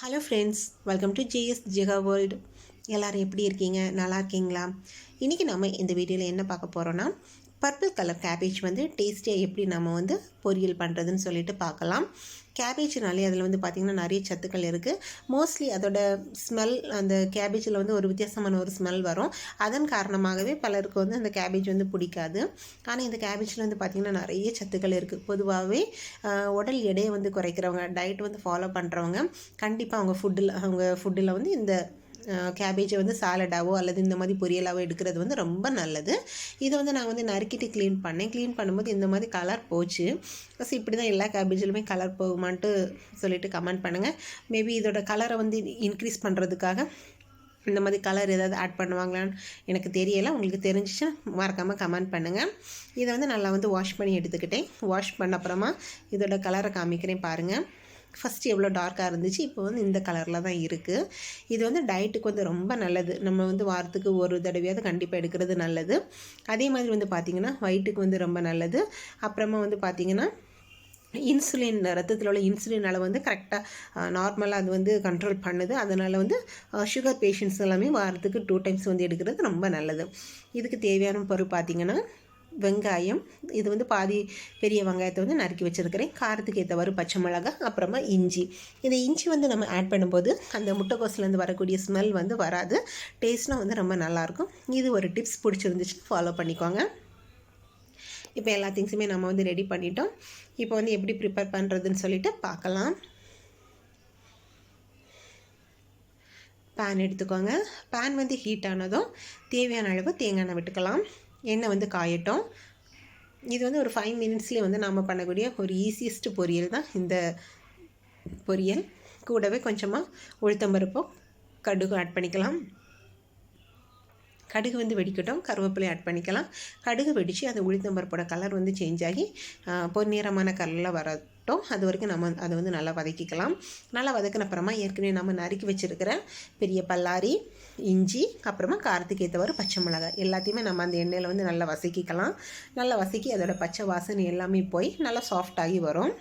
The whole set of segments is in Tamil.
Hello friends welcome to JS Jega world எல்லோரும் எப்படி இருக்கீங்க? நல்லா இருக்கீங்களா? இன்றைக்கி நம்ம இந்த வீடியோவில் என்ன பார்க்க போகிறோன்னா பர்பிள் கலர் கேபேஜ் வந்து டேஸ்டியாக எப்படி நம்ம வந்து பொரியல் பண்ணுறதுன்னு சொல்லிட்டு பார்க்கலாம். கேபேஜ்னாலே அதில் வந்து பார்த்திங்கன்னா நிறைய சத்துக்கள் இருக்குது மோஸ்ட்லி அதோட ஸ்மெல் அந்த கேபேஜில் வந்து ஒரு வித்தியாசமான ஒரு ஸ்மெல் வரும். அதன் காரணமாகவே பலருக்கு வந்து அந்த கேபேஜ் வந்து பிடிக்காது. ஆனால் இந்த கேபேஜில் வந்து பார்த்திங்கன்னா நிறைய சத்துக்கள் இருக்குது பொதுவாகவே உடல் எடையை வந்து குறைக்கிறவங்க டயட் வந்து ஃபாலோ பண்ணுறவங்க கண்டிப்பாக அவங்க ஃபுட்டில் அவங்க ஃபுட்டில் வந்து இந்த கேபேஜை வந்து சாலடாவோ அல்லது இந்த மாதிரி பொரியலாவோ எடுக்கிறது வந்து ரொம்ப நல்லது. இதை வந்து நான் வந்து நறுக்கிட்டு க்ளீன் பண்ணேன். க்ளீன் பண்ணும்போது இந்த மாதிரி கலர் போச்சு. ப்ளஸ் இப்படி தான் எல்லா கேபேஜிலுமே கலர் போகுமான்ட்டு சொல்லிட்டு கமெண்ட் பண்ணுங்கள் மேபி இதோட கலரை வந்து இன்க்ரீஸ் பண்ணுறதுக்காக இந்த மாதிரி கலர் ஏதாவது ஆட் பண்ணுவாங்களான்னு எனக்கு தெரியலை. உங்களுக்கு தெரிஞ்சிச்சு மறக்காமல் கமெண்ட் பண்ணுங்கள் இதை வந்து நல்லா வந்து வாஷ் பண்ணி எடுத்துக்கிட்டேன். வாஷ் பண்ண அப்புறமா இதோட கலரை காமிக்கிறேன் பாருங்கள் ஃபஸ்ட்டு எவ்வளோ டார்க்காக இருந்துச்சு இப்போ வந்து இந்த கலரில் தான் இருக்குது இது வந்து டயட்டுக்கு வந்து ரொம்ப நல்லது. நம்ம வந்து வாரத்துக்கு ஒரு தடவையாவது கண்டிப்பாக எடுக்கிறது நல்லது. அதே மாதிரி வந்து பார்த்திங்கன்னா ஒயிட்டுக்கு வந்து ரொம்ப நல்லது. அப்புறமா வந்து பார்த்திங்கன்னா இன்சுலின் ரத்தத்தில் உள்ள இன்சுலின் அளவு வந்து கரெக்டாக நார்மலாக அது வந்து கண்ட்ரோல் பண்ணுது. அதனால் வந்து சுகர் பேஷண்ட்ஸ் எல்லாமே வாரத்துக்கு டூ டைம்ஸ் வந்து எடுக்கிறது ரொம்ப நல்லது. இதுக்கு தேவையான பொருள் பார்த்திங்கன்னா வெங்காயம் இது வந்து பாதி பெரிய வெங்காயத்தை வந்து நறுக்கி வச்சுருக்கிறேன். காரத்துக்கு ஏற்றவாறு பச்சை மிளகா அப்புறமா இஞ்சி. இந்த இஞ்சி வந்து நம்ம ஆட் பண்ணும்போது அந்த முட்டைக்கோஸ்லேருந்து வரக்கூடிய ஸ்மெல் வந்து வராது. டேஸ்ட்லாம் வந்து ரொம்ப நல்லாயிருக்கும். இது ஒரு டிப்ஸ் பிடிச்சிருந்துச்சுன்னு ஃபாலோ பண்ணிக்கோங்க. இப்போ எல்லா திங்ஸுமே நம்ம வந்து ரெடி பண்ணிட்டோம். இப்போ வந்து எப்படி ப்ரிப்பேர் பண்ணுறதுன்னு சொல்லிட்டு பார்க்கலாம். பேன் எடுத்துக்கோங்க. பேன் வந்து ஹீட் ஆனதும் தேவையான அளவு தேங்காய் எண்ணெய் விட்டுக்கலாம். எண்ணெய் வந்து காயட்டும். இது வந்து ஒரு ஃபைவ் மினிட்ஸ்லேயே வந்து நாம் பண்ணக்கூடிய ஒரு ஈஸியஸ்ட் பொரியல் தான் இந்த பொரியல். கூடவே கொஞ்சமாக உளுத்தம்பருப்பும் கடுகு ஆட் பண்ணிக்கலாம். கடுகு வந்து வெடிக்கட்டும். கருவேப்பிலை ஆட் பண்ணிக்கலாம். கடுகு வெடித்து அந்த உளுத்தம்பருப்போட கலர் வந்து சேஞ்ச் ஆகி பொன்னிறமான கலரில் வரட்டும். அது வரைக்கும் நம்ம அதை வந்து நல்லா வதக்கிக்கலாம். நல்லா வதக்கின அப்புறமா ஏற்கனவே நம்ம நறுக்கி வச்சுருக்கிற பெரிய பல்லாரி இஞ்சி அப்புறமா காரத்துக்கு ஏற்றவாறு பச்சை மிளகாய். எல்லாத்தையுமே நம்ம அந்த எண்ணெயில் வந்து நல்லா வசக்கிக்கலாம். நல்லா வசக்கி அதோட பச்சை வாசனை எல்லாமே போய் நல்லா சாஃப்டாகி வரும்.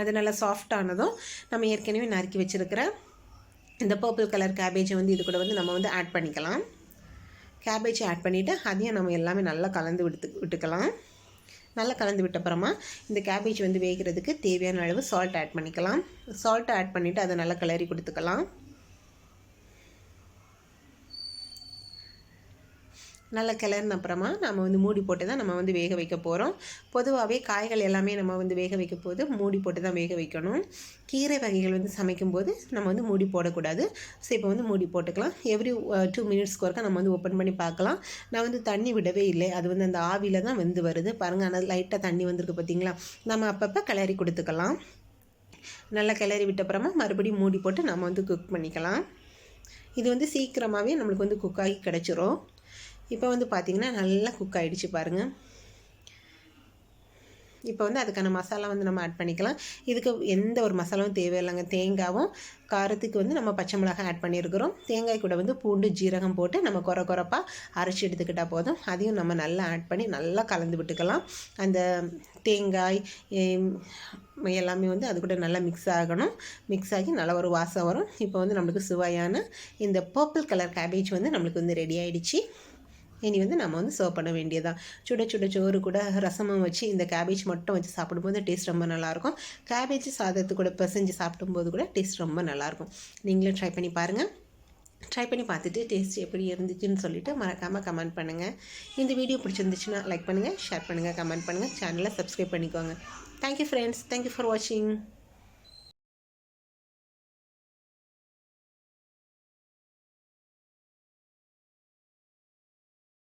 அது நல்லா சாஃப்டானதும் நம்ம ஏற்கனவே நறுக்கி வச்சுருக்கிற இந்த பர்பிள் கலர் கேபேஜை வந்து இது கூட வந்து நம்ம வந்து ஆட் பண்ணிக்கலாம். கேபேஜை ஆட் பண்ணிவிட்டு அதையும் நம்ம எல்லாமே நல்லா கலந்து விட்டு விட்டுக்கலாம். நல்லா கலந்து விட்ட அப்புறமா இந்த கேபேஜ் வந்து வேகிறதுக்கு தேவையான அளவு சால்ட் ஆட் பண்ணிக்கலாம். சால்ட்டை ஆட் பண்ணிவிட்டு அதை நல்லா கிளறி கொடுத்துக்கலாம். நல்லா கிளறின அப்புறமா நம்ம வந்து மூடி போட்டு தான் நம்ம வந்து வேக வைக்க போகிறோம் பொதுவாகவே காய்கள் எல்லாமே நம்ம வந்து வேக வைக்கும் போது மூடி போட்டு தான் வேக வைக்கணும். கீரை வகைகள் வந்து சமைக்கும்போது நம்ம வந்து மூடி போடக்கூடாது. ஸோ இப்போ வந்து மூடி போட்டுக்கலாம். எவ்ரி டூ மினிட்ஸ்க்கு ஒருக்கா நம்ம வந்து ஓப்பன் பண்ணி பார்க்கலாம். நான் வந்து தண்ணி விடவே இல்லை. அது வந்து அந்த ஆவியில் தான் வந்து வருது. பாருங்கள் ஆனால் லைட்டாக தண்ணி வந்திருக்கு பார்த்தீங்களா நம்ம அப்பப்போ கிளறி கொடுத்துக்கலாம். நல்லா கிளறி விட்ட அப்புறமா மறுபடியும் மூடி போட்டு நம்ம வந்து குக் பண்ணிக்கலாம். இது வந்து சீக்கிரமாகவே நம்மளுக்கு வந்து குக்காகி கிடச்சிரும். இப்போ வந்து பார்த்திங்கன்னா நல்லா குக் ஆகிடுச்சு பாருங்கள் இப்போ வந்து அதுக்கான மசாலா வந்து நம்ம ஆட் பண்ணிக்கலாம். இதுக்கு எந்த ஒரு மசாலாவும் தேவையில்லைங்க. தேங்காவும் காரத்துக்கு வந்து நம்ம பச்சை மிளகாய் ஆட் பண்ணியிருக்கிறோம். தேங்காய் கூட வந்து பூண்டு ஜீரகம் போட்டு நம்ம குறை குறைப்பாக அரைச்சி எடுத்துக்கிட்டால் போதும். அதையும் நம்ம நல்லா ஆட் பண்ணி நல்லா கலந்து விட்டுக்கலாம். அந்த தேங்காய் எல்லாமே வந்து அது கூட நல்லா மிக்ஸ் ஆகணும். மிக்ஸ் ஆகி நல்லா ஒரு வாசம் வரும். இப்போ வந்து நம்மளுக்கு சுவையான இந்த பர்பிள் கலர் கேபேஜ் வந்து நம்மளுக்கு வந்து ரெடி ஆகிடுச்சு இனி வந்து நம்ம வந்து சர்வ் பண்ண வேண்டியதான் சுட சுட சோறு கூட ரசமும் வச்சு இந்த கேபேஜ் மட்டும் வச்சு சாப்பிடும்போது டேஸ்ட் ரொம்ப நல்லாயிருக்கும். கேபேஜ் சாதத்து கூட பிசைஞ்சு சாப்பிடும்போது கூட டேஸ்ட் ரொம்ப நல்லாயிருக்கும். நீங்களும் ட்ரை பண்ணி பாருங்கள் ட்ரை பண்ணி பார்த்துட்டு டேஸ்ட் எப்படி இருந்துச்சுன்னு சொல்லிவிட்டு மறக்காமல் கமெண்ட் பண்ணுங்கள் இந்த வீடியோ பிடிச்சிருந்துச்சுன்னா லைக் பண்ணுங்கள் ஷேர் பண்ணுங்கள் கமெண்ட் பண்ணுங்கள் சேனலை சப்ஸ்கிரைப் பண்ணிக்கோங்க. தேங்க்யூ ஃப்ரெண்ட்ஸ் தேங்க்யூ ஃபார் வாட்சிங்